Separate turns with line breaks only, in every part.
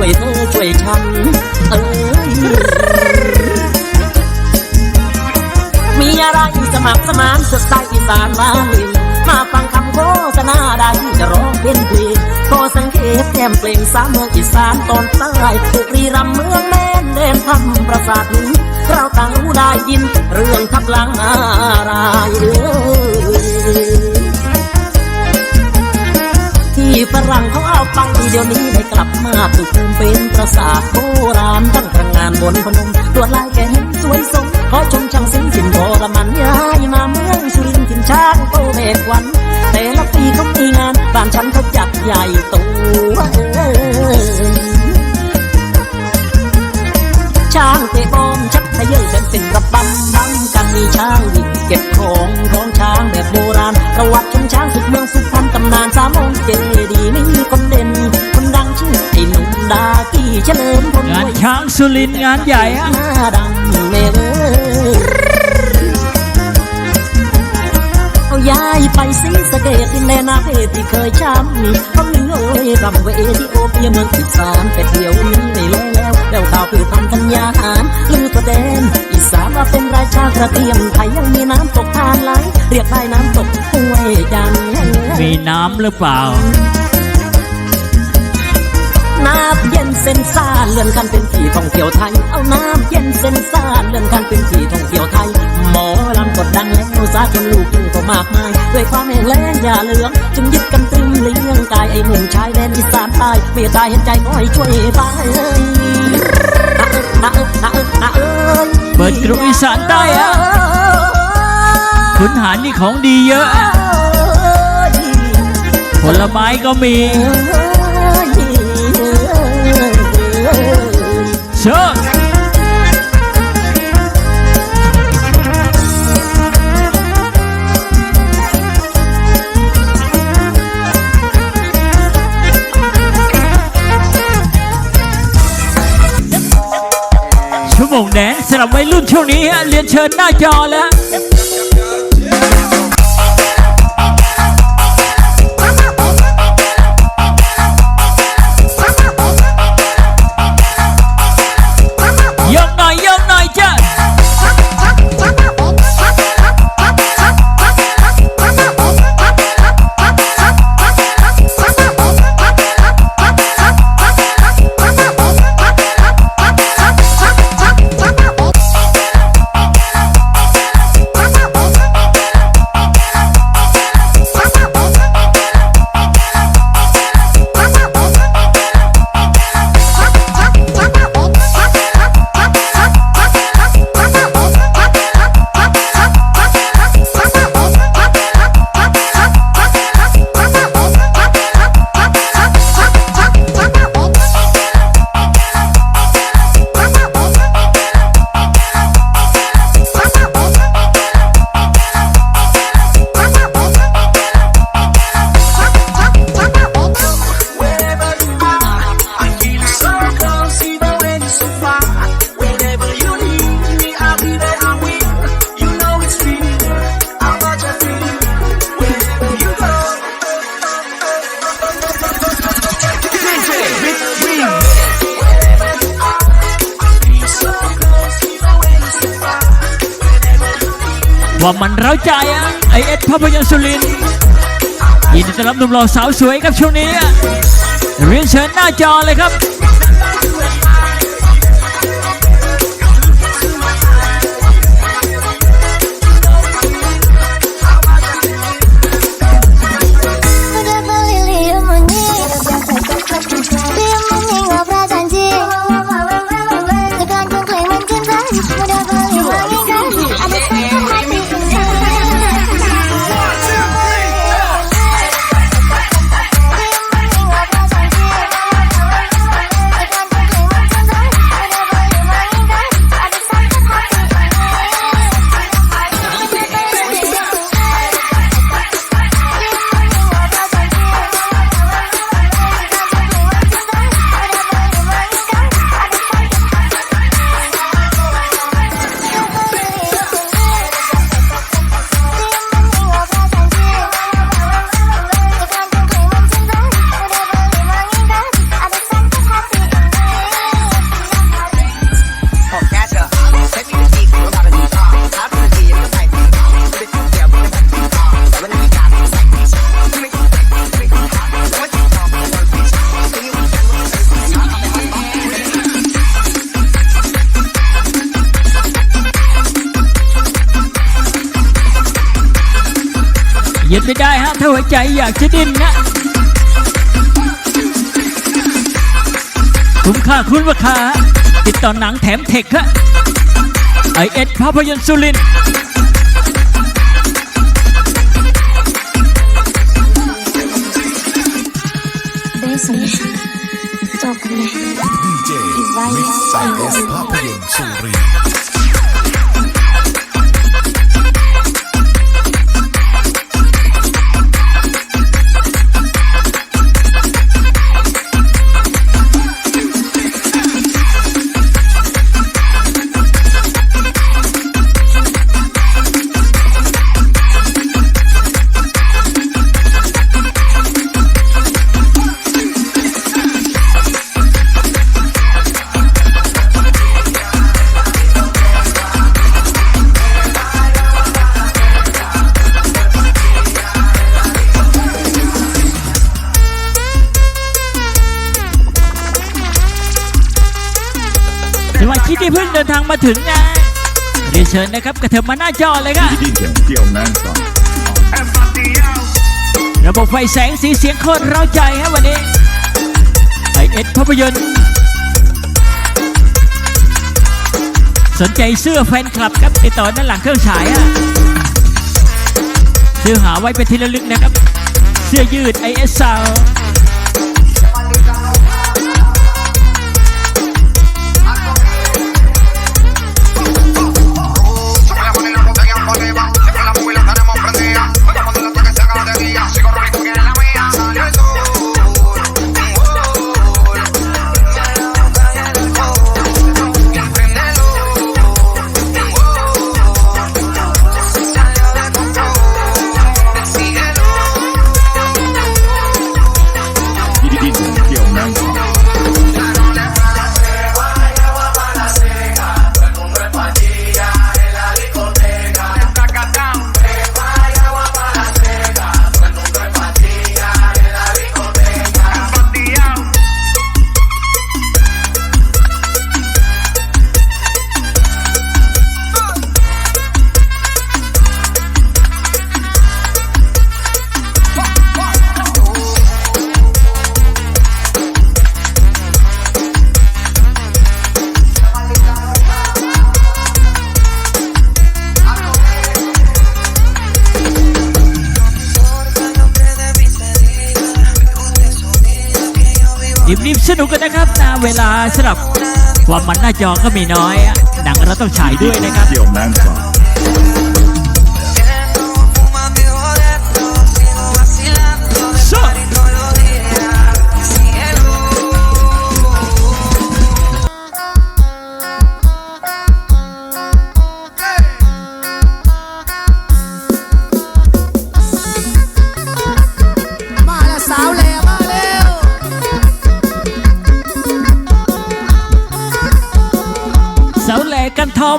ช่วยเธอช่วยฉันเอ้ยมีอะไรสมัครสมานสดใสอีสานมาลินมาฟังคำโฆษณาได้จะร้องเป็นเพลงก็สังเกตแก้มเพลงสามเมืองอีสานตอนใต้ถูกรีรำเมืองแม่นเด่นทำประสาทเราต่างรู้ได้ยิน เรื่องทับหลังนารายเอ้ยที่ ฝรั่งเขาเอาไปเดี๋ยวนี้ได้กลับมาถูกภูมิเป็นปราสาทโบราณตั้งตระงานบนพนมตัวลายแกเห็นสวยสมขอชมช่างสิงสินโบรามันย้ายมาเมืองสุรินทร์ถิ่นช้างโตเมฆวัน แต่ละปีเขามีงานบ้านฉันเขาจัดใหญ่โตเอ้ช้างเตะบอมชักทะเยอกันเป็นระบำบังก มีช้างวิ่งเก็บของของช้างแบบโบราณประวัติชนช้างสุดเมืองสุพรรณตำนานสามองค์เจดีย์มีคนเด่น คนดังชื่อไอ้หนุ่มดากี้เฉลิมพล
งานช้างสุรินทร์งานใหญ่ฮะ
หน้าดังเมเอเอาย้ายไปสีสะเกตดินแดนนาเพศที่เคยช้ำนี่เขามีโอ้ยรำเวทีโอเปียเมืองอีสานแต่เดี๋ยวนี้ไม่แล้ว แล้วข่าวคือทำธัญญาหารลือตัวแดนอีสานว่าเป็นราชากระเทียมไทยยังมีน้ำตกทานไหลเรียกได้น้ำตกห้วยจันทร์
มีน้ำหรือเปล่า
น้ำเย็นเส้นซ่านเลื่อนกันเป็นที่ท่องเที่ยวไทย เอาน้ำเย็นเส้นซ่านเลื่อนกันเป็นที่ท่องเที่ยวไทยหม อลำกดดังแล้วสาชนลูกทุ่งก็มากมาย ด้วยความแห้งแล้งอย่าเหลืองจึงยึดกันตรึมเลี้ยงกายไอ้หนุ่มชายแดนอีสานใต้เมียตายเห็นใจก็ให้ช่วยไปนะเอ้ยนะเอ้ยนะเอ้ย
เปิดกรุอีสานใต้ฮะขุนหารนี่ของดีเยอะ ผลไม้ก็มีำหรับวัยรุ่นช่วงนี้ฮะเรียนเชิญหน้าจอแล้ว ว่ามันเร้าใจอะไอเอสภาพยนตร์สุรินยินดีต้อนรับหนุ่มหล่อสาวสวยครับช่วงนี้อะเรียนเชิญหน้าจอเลยครับ ไปได้ฮะถ้าหัวใจอยากจะดิ้นนะคุ้มค่าคุ้นราคาติดต่อหนังแถมเทคฮะไอเอสภาพยนตร์สุรินทร์
ที่
เพิ่งงมาถึงนะเรียนเชิญนะครับกระเถิบมาหน้าจอเลยค่ะ
ดีเจเกี่ยวนั่งก่อน
ระบบไฟแสงสีเสียงโคตรเร้าใจฮะวันนี้ไอเอสภาพยนตร์สนใจเสื้อแฟนคลับครับติดต่อด้านหลังเครื่องฉายอะซื้อหาไว้เป็นที่ระลึกนะครับ เสื้อยืด IS Sound สนุกกันนะครับนะเวลาสำหรับความมันหน้าจอก็มีน้อยอะหนังเราต้องฉายด้วยนะครับ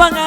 ว่า
ไง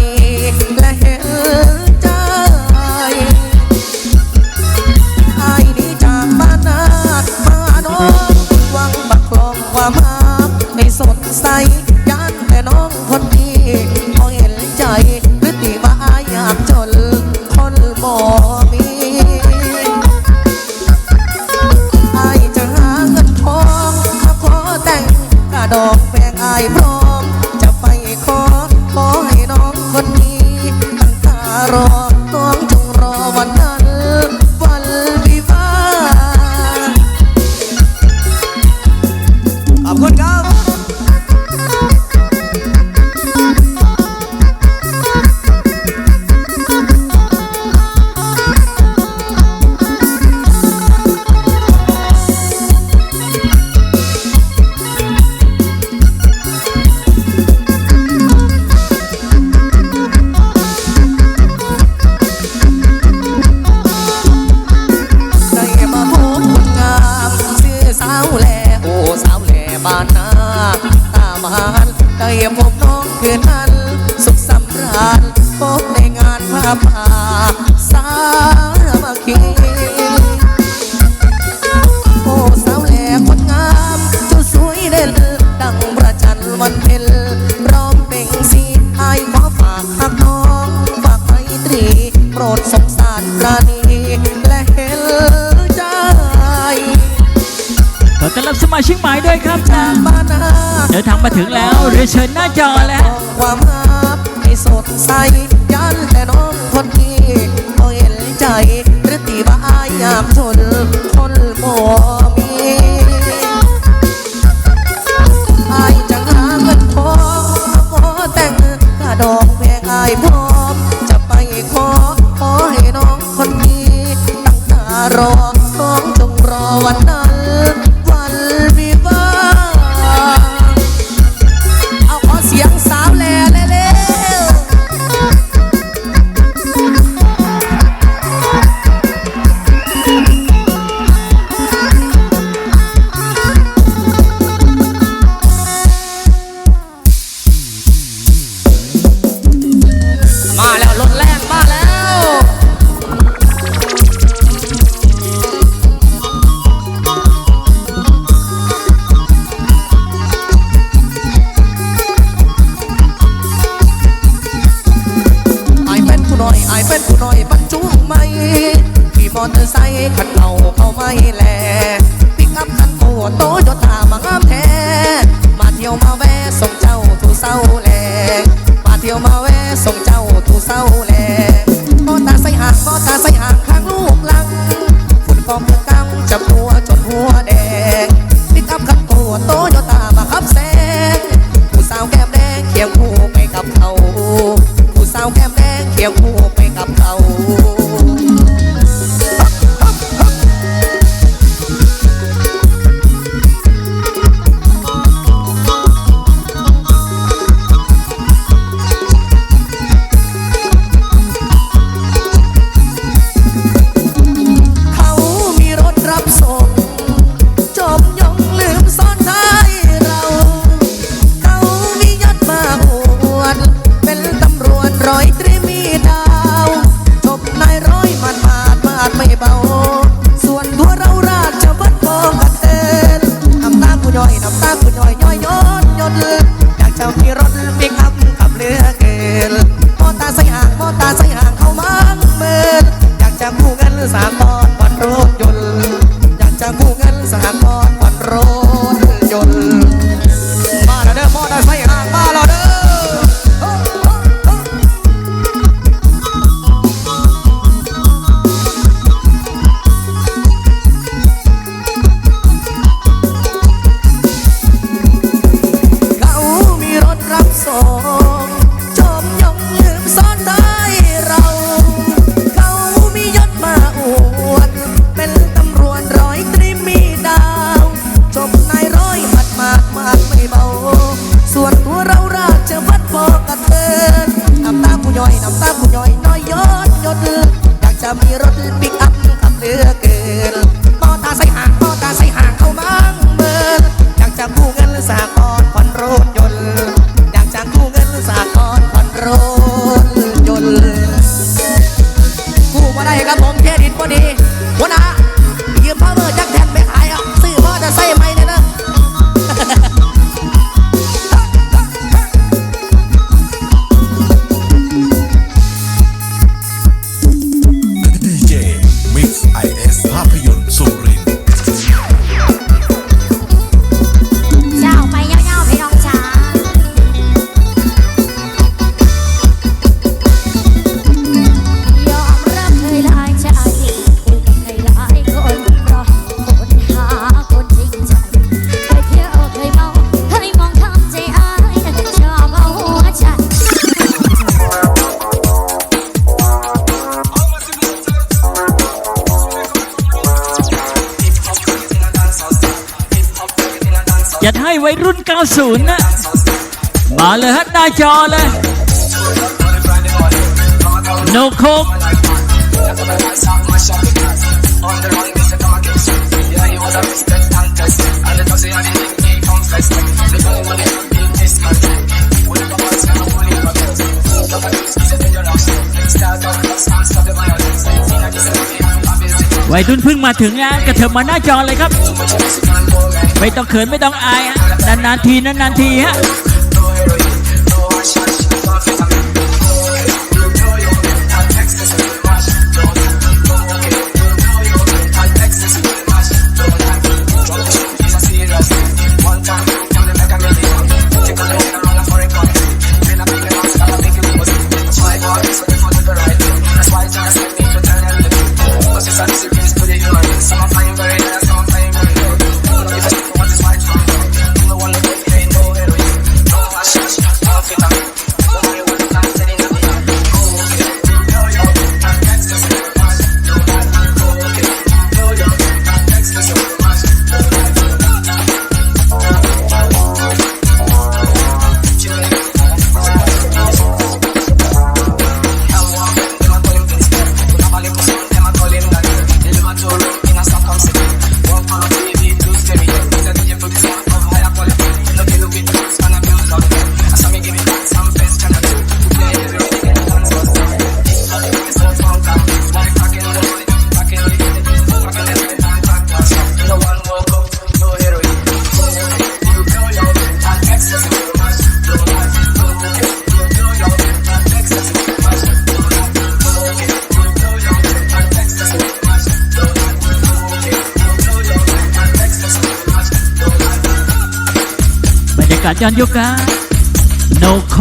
า
รังมา
ถึงแล้วเรียเชิญหน้าจอแล้ว
ความฮักให้สดใสยันแต่น้องคนนี้อาเห็นใจหรือตีบ่ายามชนคนบ่มีไอายจังหาเงินพอขอแต่งกระดอกแม่ไอายพอม จะไปขอขอให้น้องคนนี้ตั้งตารอน้องจงรอวันนั้น body. When จัดให้วัยรุ่น
90 นะ มาเลยฮะหน้าจอเลยโนโคก
เวั
ยรุ่นเพิ่งมาถึงงานกระเถิบมาหน้าจอเลยครับ ไม่ต้องเขินไม่ต้องอายฮะนานๆทีนานๆทีฮะ จารยากาศย้อนยุคนะโนโค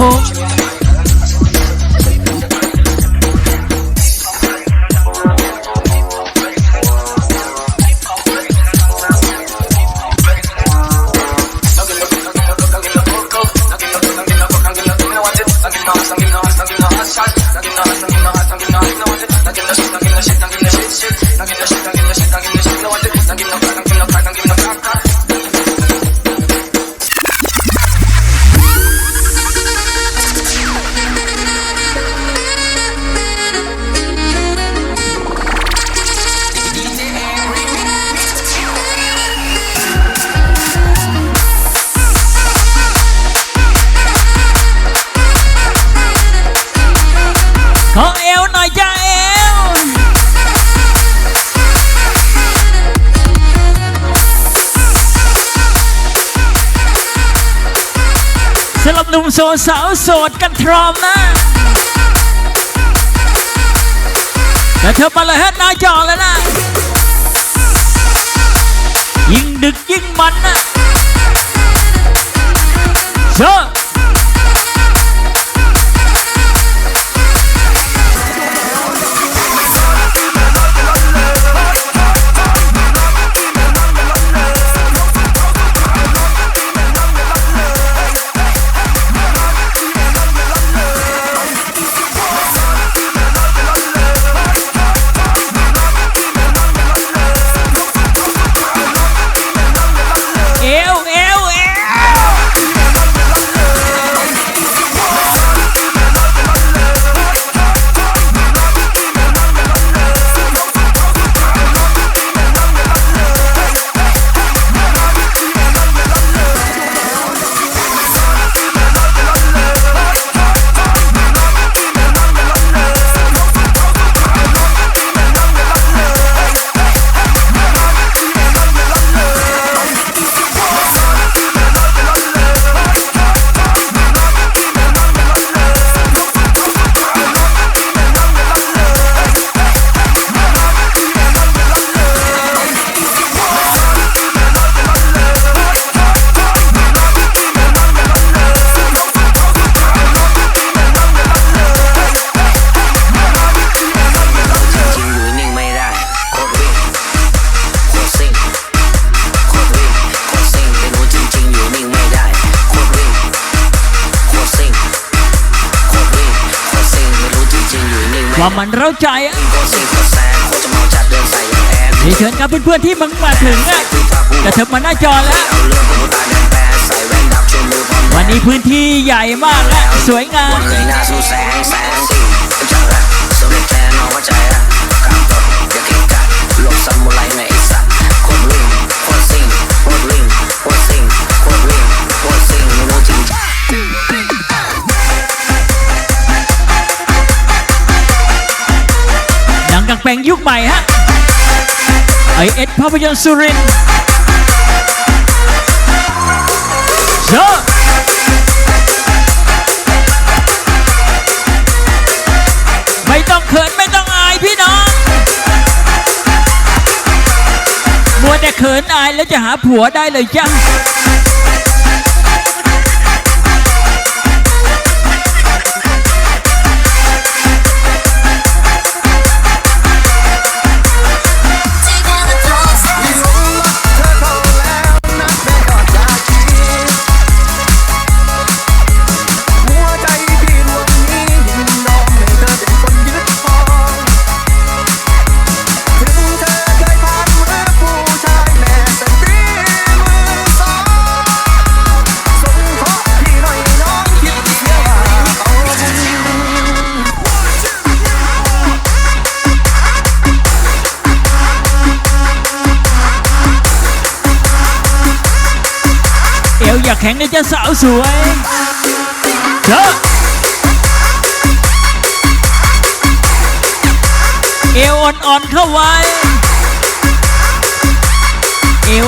โสดสาวโสดกันทรอมนะแต่เธอไปเลยฮะหน้าจอเลยนะ ยิ่งดึกยิ่งมันนะเชอ เพื่อนๆที่มึงมาถึงอะกระเถิบมาหน้าจอแล้ว วันนี้พื้นที่ใหญ่มากอะสวยงาม
เงยหน้าสู่แสงแสงสีจังอะสำเร็จแทนอาหัวใจอะกางตดอย่าเกะกะหลบซามูไรในไอ้สัตว์โคตรวิ่งคตรซิ่งคตรวิ่งคตรซิ่งคตรวิ่งคตรซิ่งไม่รู้จริงจัง
ดังกังแปลงยุคใหม่ฮะ
เอสภาพยนตร์สุรินทร์เชิญไม่ต้องเขินไม่ต้องอายพี่น้อง มัวแต่เขินอายแล้วจะหาผัวได้เลยจ้ะ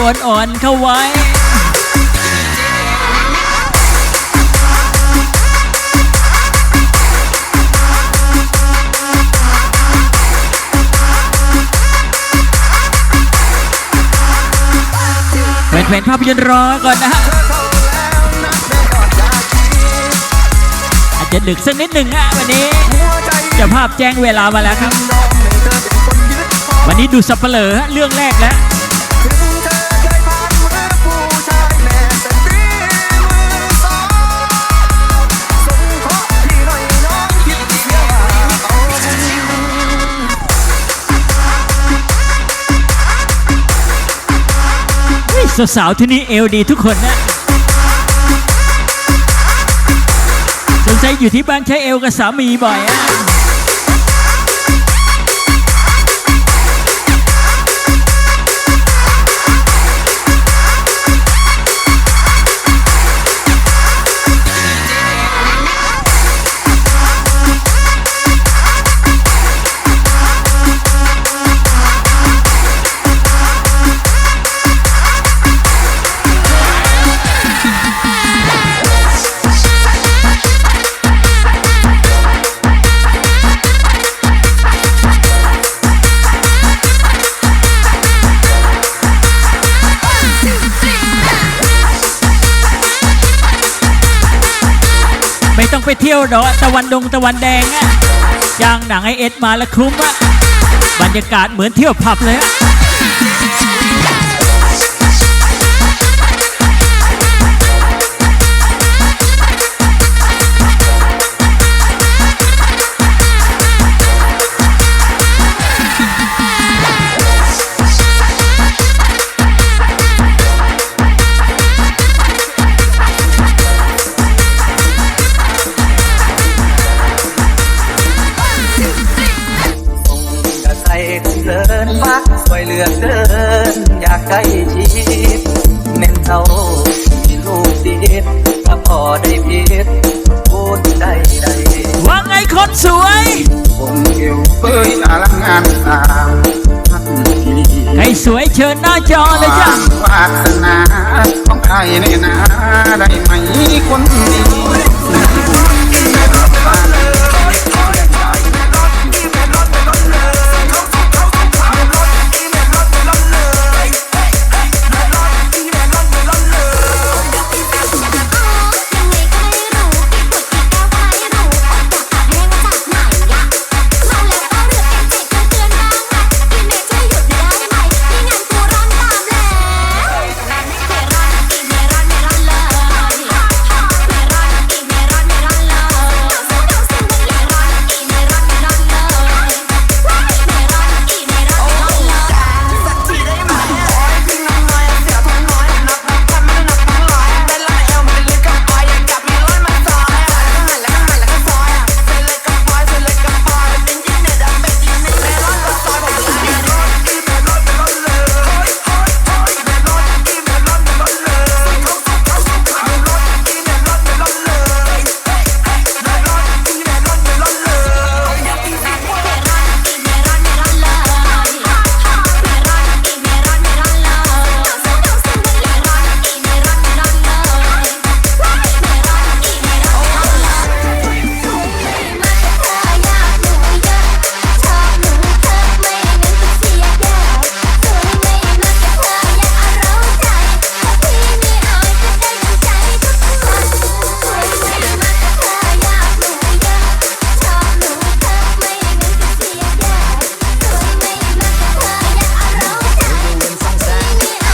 อ่อน
ๆเข้าไว้แฟนภาพยนตร์รอก่อนนะฮะอาจจะดึกสักนิดหนึ่งฮะวันนี้จะภาพแจ้งเวลามาแล้วครับ วันนี้ดูสับเปลอเรื่องแรกแล้ว
สา
วๆที่นี่เอวดีทุกคนนะสนใจอยู่ที่บ้านใช้เอวกับสามีบ่อยอะ ไปเที่ยวดอกตะวันดงตะวันแดงอะจ้างหนังไอเอสมาแล้วคุ้มอะบรรยากาศเหมือนเที่ยวผับเลยอะ